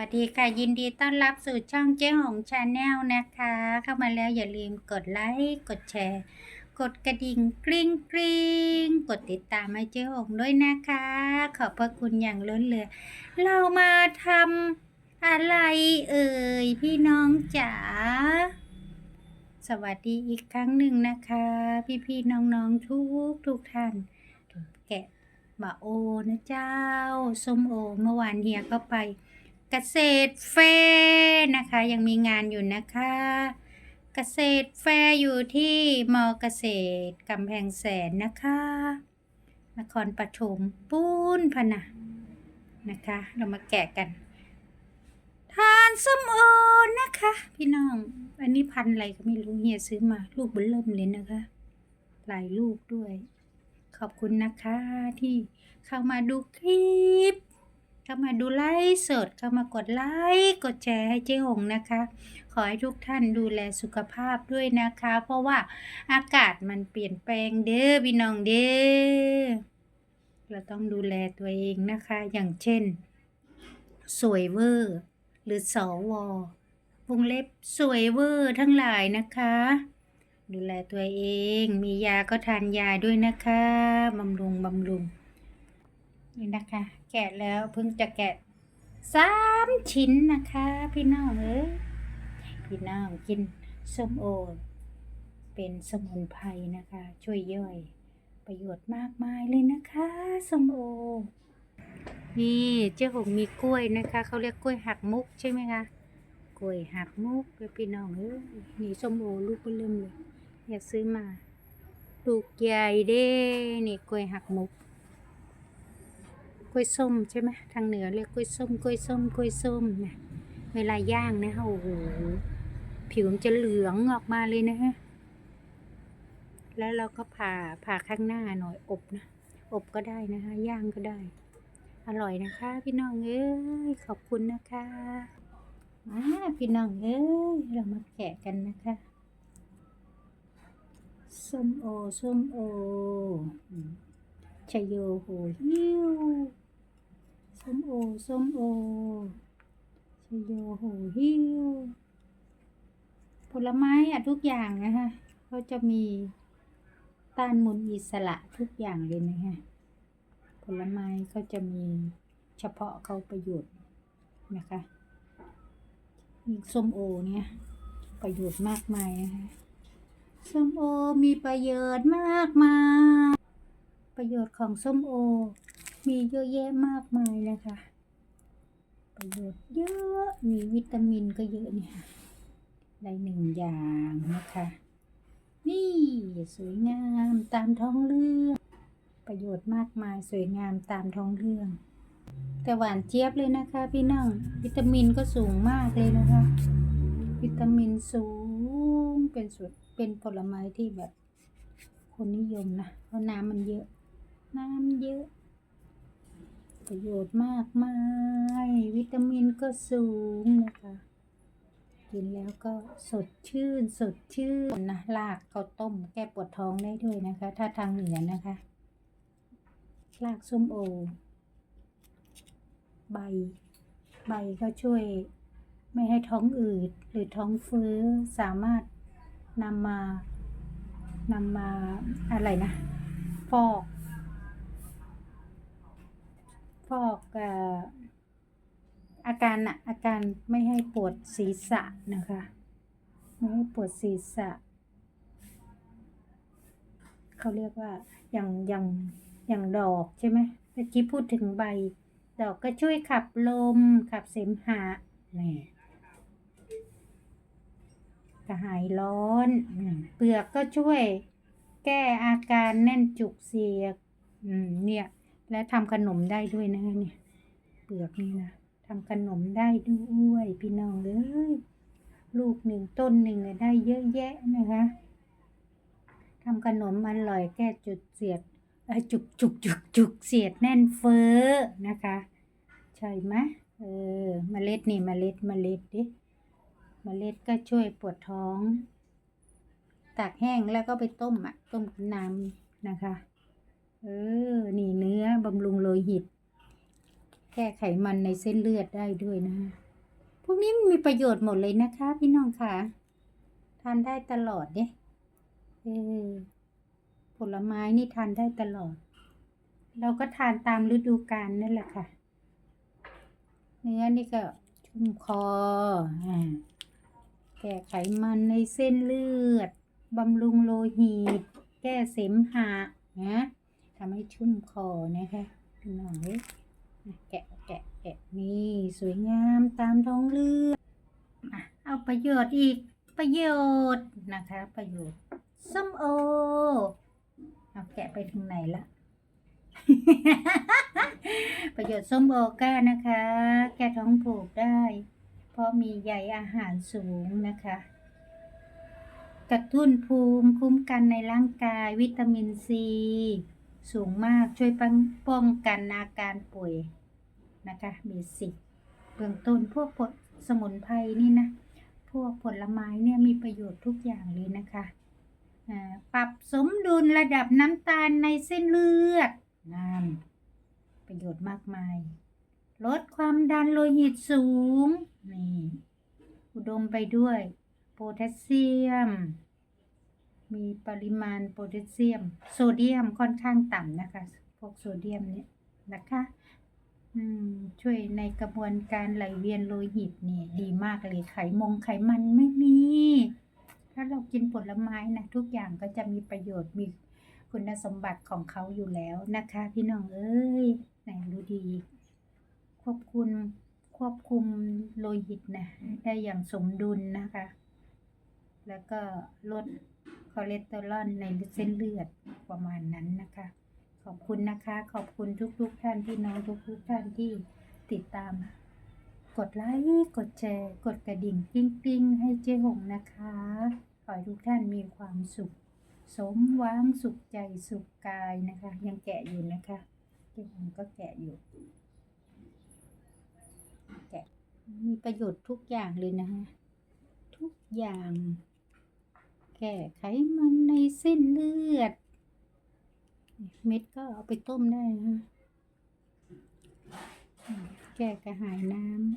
วัสดีค่ะ ยินดีต้อนรับสู่ช่องเจ๊หงชาแนลนะคะ เข้ามาแล้วอย่าลืมกดไลค์กดแชร์ กดกระดิ่งกริ๊งกริ๊งกดติดตามให้เจ๊หงด้วยนะคะ ขอบพระคุณอย่างล้นเหลือ เรามาทำอะไรเอ่ยพี่น้องจ๋าสวัสดีอีกครั้งหนึ่งนะคะ พี่ๆน้องๆทุกทุกท่านแกะบะโอนะเจ้าส้มโอเมื่อวานเฮียก็ไป เกษตรแฟร์นะคะ ยังมีงานอยู่นะคะ เกษตรแฟร์อยู่ที่มอเกษตรกำแพงแสนนะคะนครปฐมปุ้นพนะนะคะ เรามาแกะกัน ทานส้มโอนะคะ พี่น้อง อันนี้พันอะไรก็ไม่รู้เฮียซื้อมาลูกเบนเริ่มเลยนะคะ หลายลูกด้วย ขอบคุณนะคะที่เข้ามาดูคลิป เข้ามาดูไลฟ์สดเข้ามากดไลค์กดแชร์ให้เจ๊หงนะคะ ขอให้ทุกท่านดูแลสุขภาพด้วยนะคะ เพราะว่าอากาศมันเปลี่ยนแปลงเด้อพี่น้องเด้อเราต้องดูแลตัวเองนะคะ อย่างเช่น สวยเวอร์ หรือสอวอวงเล็บสวยเวอร์ทั้งหลายนะคะ ดูแลตัวเองมียาก็ทานยาด้วยนะคะบำรุงบำรุง นี่นะคะ แกะแล้วเพิ่งจะแกะสามชิ้นนะคะ พี่น้องเอ้ยพี่น้องกินส้มโอเป็นสมุนไพรนะคะ ช่วยย่อย ประโยชน์มากมายเลยนะคะส้มโอ นี่เจ้าหงมีกล้วยนะคะเขาเรียกกล้วยหักมุกใช่ไหมคะกล้วยหักมุกเลยพี่น้องเอ้ยนี่ส้มโอลูกเบิ่มเลยอยากซื้อมาลูกใหญ่เด้นี่กล้วยหักมุก ล้วยส้มใช่ไหมทางเหนือเรียกกล้วยส้มกล้วยส้มกล้วยส้มนะเวลาย่างนะโอ้โหผิวมันจะเหลืองออกมาเลยนะฮะแล้วเราก็ผ่าผ่าข้างหน้าหน่อยอบนะอบก็ได้นะคะ ย่างก็ได้ อร่อยนะคะ พี่น้องเอ้ยขอบคุณนะคะมาพี่น้องเอ้ยเรามาแกะกันนะคะส้มโอส้มโอชโยโหหิว ส้มโอ ส้มโอชโยโหหิวผลไม้อะทุกอย่างนะคะเขาจะมีต้านมุนอิสระทุกอย่างเลยนะคะผลไม้ก็จะมีเฉพาะเขาประโยชน์นะคะยิ่งส้มโอเนี่ย ประโยชน์มากมายนะคะส้มโอมีประโยชน์มากมาย ประโยชน์ของส้มโอ มีเยอะแยะมากมายนะคะ ประโยชน์เยอะมีวิตามินก็เยอะเนี่ยได้หนึ่งอย่างนะคะ นี่สวยงามตามท้องเรื่อง ประโยชน์มากมายสวยงามตามท้องเรื่อง แต่หวานเจี๊ยบเลยนะคะพี่น้องวิตามินก็สูงมากเลยนะคะ วิตามินสูงเป็นสุดเป็นผลไม้ที่แบบคนนิยมนะ เพราะน้ำมันเยอะ น้ำเยอะ ประโยชน์มากมาย วิตามินก็สูงนะคะ กินแล้วก็สดชื่นสดชื่นนะลากข้าวต้มแก้ปวดท้องได้ด้วยนะคะ ถ้าทางเหนือนะคะรากส้มโอ ใบ ใบก็ช่วยไม่ให้ท้องอืดหรือท้องเฟ้อสามารถนำมานำมาอะไรนะ ฟอก ฟอกอาการนะอาการไม่ให้ปวดศีรษะนะคะ ไม่ให้ปวดศีรษะ เขาเรียกว่าอย่างอย่างอย่างดอกใช่ไหมเมื่อกี้พูดถึงใบ ดอกก็ช่วยขับลม ขับเสมหะนี่กระหายร้อน เปลือกก็ช่วยแก้อาการแน่นจุกเสียดอืมเนี่ย และทำขนมได้ด้วยนะเนี่ยเปลือกนี่นะทำขนมได้ด้วยพี่น้องเอ้ยลูกหนึ่งต้นหนึ่งเนี่ยได้เยอะแยะนะคะทำขนมอร่อยแก้จุดเสียดจุกจุกจุกจุกเสียดแน่นเฟ้อนะคะ ใช่ไหมเออเมล็ดนี่เมล็ดเมล็ดดิเมล็ดก็ช่วยปวดท้อง ตากแห้งแล้วก็ไปต้มอะต้มน้ำนะคะ เออ นี่เนื้อบำรุงโลหิต แก้ไขมันในเส้นเลือดได้ด้วยนะ พวกนี้มีประโยชน์หมดเลยนะคะ พี่น้องค่ะ ทานได้ตลอดเนี่ยเออ ผลไม้นี่ทานได้ตลอด เราก็ทานตามฤดูกาลนั่นแหละค่ะ เนื้อนี่ก็ชุ่มคอ อ่า แก้ไขมันในเส้นเลือด บำรุงโลหิต แก้เสมหะนะ ทำให้ชุ่มคอนะคะพี่น้องเอ้ยแกะแกะแกะนี่สวยงามตามท้องเรื่องอะเอาประโยชน์อีกประโยชน์นะคะ ประโยชน์ส้มโอเอาแกะไปถึงไหนละประโยชน์ส้มโอก้านะคะ แก้ท้องผูกได้ เพราะมีใยอาหารสูงนะคะ กระตุ้นภูมิคุ้มกันในร่างกายวิตามินซี สูงมากช่วยป้องป้องกันอาการป่วยนะคะเบสิกเบื้องต้นพวกผลสมุนไพรนี่นะ พวกผลไม้เนี่ยมีประโยชน์ทุกอย่างเลยนะคะปรับสมดุลระดับน้ำตาลในเส้นเลือดนั่นประโยชน์มากมาย ลดความดันโลหิตสูง นี่ อุดมไปด้วย โพแทสเซียม มีปริมาณโพแทสเซียม โซเดียมค่อนข้างต่ำนะคะ พวกโซเดียมเนี่ยนะคะอืมช่วยในกระบวนการไหลเวียนโลหิตนี่ดีมากเลยไขมงไขมันไม่มี ถ้าเรากินผลไม้นะทุกอย่างก็จะมีประโยชน์มีคุณสมบัติของเขาอยู่แล้วนะคะ พี่น้องเอ้ยไหนดูดี ควบคุมควบคุมโลหิตนะได้อย่างสมดุลนะคะ แล้วก็ลด อเลสเตอรอลในเส้นเลือดประมาณนั้นนะคะ ขอบคุณนะคะ ขอบคุณทุก ๆ ท่านพี่น้องทุกๆท่านที่ติดตาม กดไลค์กดแชร์ กดกระดิ่งกริ้งๆ ให้เจ๊หงนะคะ ขอให้ทุกท่านมีความสุข สมหวังสุขใจสุขกายนะคะ ยังแกะอยู่นะคะเจ๊หงก็แกะอยู่ แกะมีประโยชน์ทุกอย่างเลยนะคะทุกอย่าง แก้ไขมันในเส้นเลือด เม็ดก็เอาไปต้มได้นะ แก้กระหายน้ำ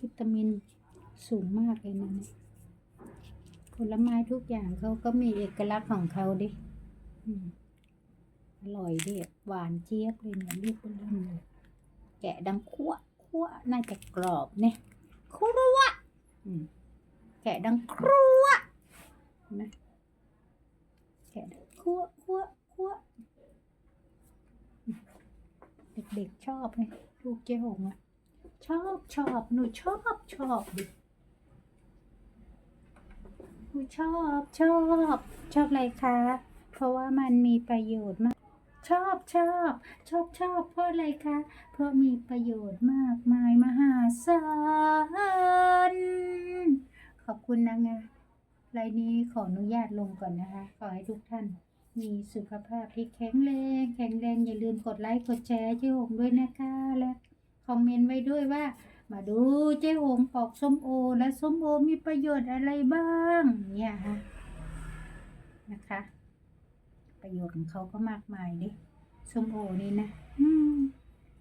วิตามินสูงมากเลยนะผลไม้ทุกอย่างเขาก็มีเอกลักษณ์ของเขาดิอร่อยดิหวานเจี๊ยบเลยเนี่ยรีบไปเริ่มเลยแกะดังคั่วคั่วน่าจะกรอบเนี่ยคั่ว แกะดังครัวเห็นไหมแกะดังคั่วคั่วคั่วเด็กๆชอบไงลูกเจ๊หงอะชอบชอบหนูชอบชอบดิหนูชอบชอบ ชอบอะไรคะ เพราะว่ามันมีประโยชน์มาก ชอบชอบชอบชอบเพราะอะไรคะ เพราะมีประโยชน์มากมายมหาศาลขอบคุณนะงะรายนี้ขออนุญาตลงก่อนนะคะ ขอให้ทุกท่าน มีสุขภาพที่แข็งแรงแข็งแรงอย่าลืมกดไลค์กดแชร์เจ๊หงด้วยนะคะและคอมเมนต์ไว้ด้วยว่า มาดูเจ๊หงปอกส้มโอ และส้มโอมีประโยชน์อะไรบ้าง เนี่ยฮะนะคะ ประโยชน์ของเขาก็มากมายดิส้มโอนี่นะ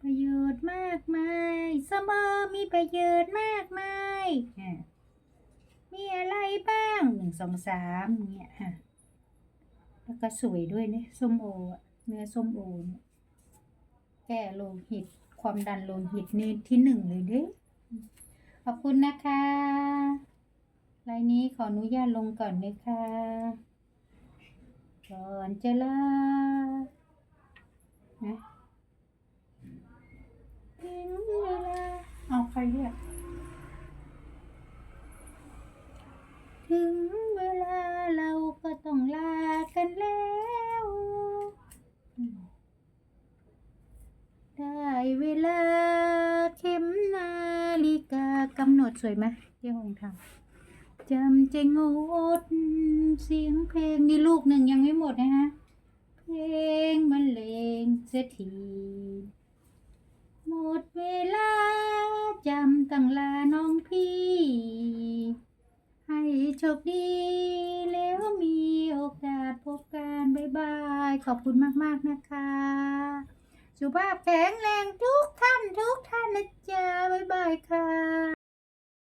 ประโยชน์มากมายส้มโอมีประโยชน์มากมายอะมีอะไรบ้างหนึ่งสองสามเนี่ยฮะแล้วก็สวยด้วยเนี่ยส้มโอเนื้อส้มโอเนี่ยแก้โลหิต ความดันโลหิตนี่ที่หนึ่งเลยเด้ขอบคุณนะคะรายนี้ขออนุญาตลงก่อนเลยค่ะ ก่อนจะลานะถึงเวลาเอาใครเรียกถึงเวลาเราก็ต้องลากันแล้วได้เวลาเข็มนาฬิกากำหนดสวยไหมเจ้าหงทำ จำจงดเสียงเพลงนี่ลูกหนึ่งยังไม่หมดนะฮะเพลงบรรเลงเสียทีหมดเวลาจำตั้งลาน้องพี่ ให้โชคดี แล้วมีโอกาสพบกันบ๊ายบาย ขอบคุณมากๆนะคะ สุภาพแข็งแรงทุกท่านทุกท่านนะจ๊ะบ๊ายบายค่ะ